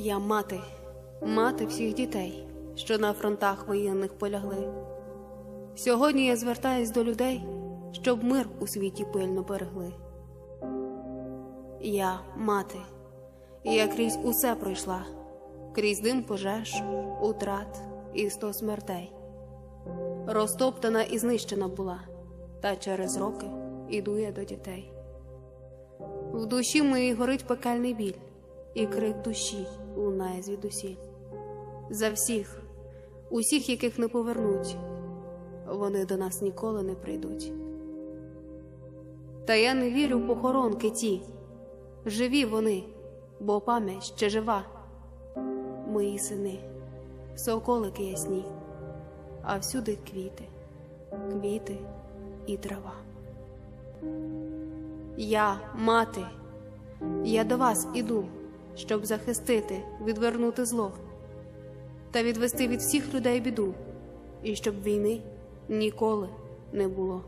Я мати, мати всіх дітей, що на фронтах воєнних полягли. Сьогодні я звертаюсь до людей, щоб мир у світі пильно берегли. Я мати, я крізь усе пройшла, крізь дим пожеж, утрат і сто смертей. Розтоптана і знищена була, та через роки іду я до дітей. В душі моїй горить пекельний біль, і крик душі лунає звідусіль. За всіх, усіх, яких не повернуть, вони до нас ніколи не прийдуть. Та я не вірю в похоронки ті, живі вони, бо пам'ять ще жива. Мої сини, соколики ясні, а всюди квіти, квіти і трава. Я, мати, я до вас іду, щоб захистити, відвернути зло та відвести від всіх людей біду, і щоб війни ніколи не було.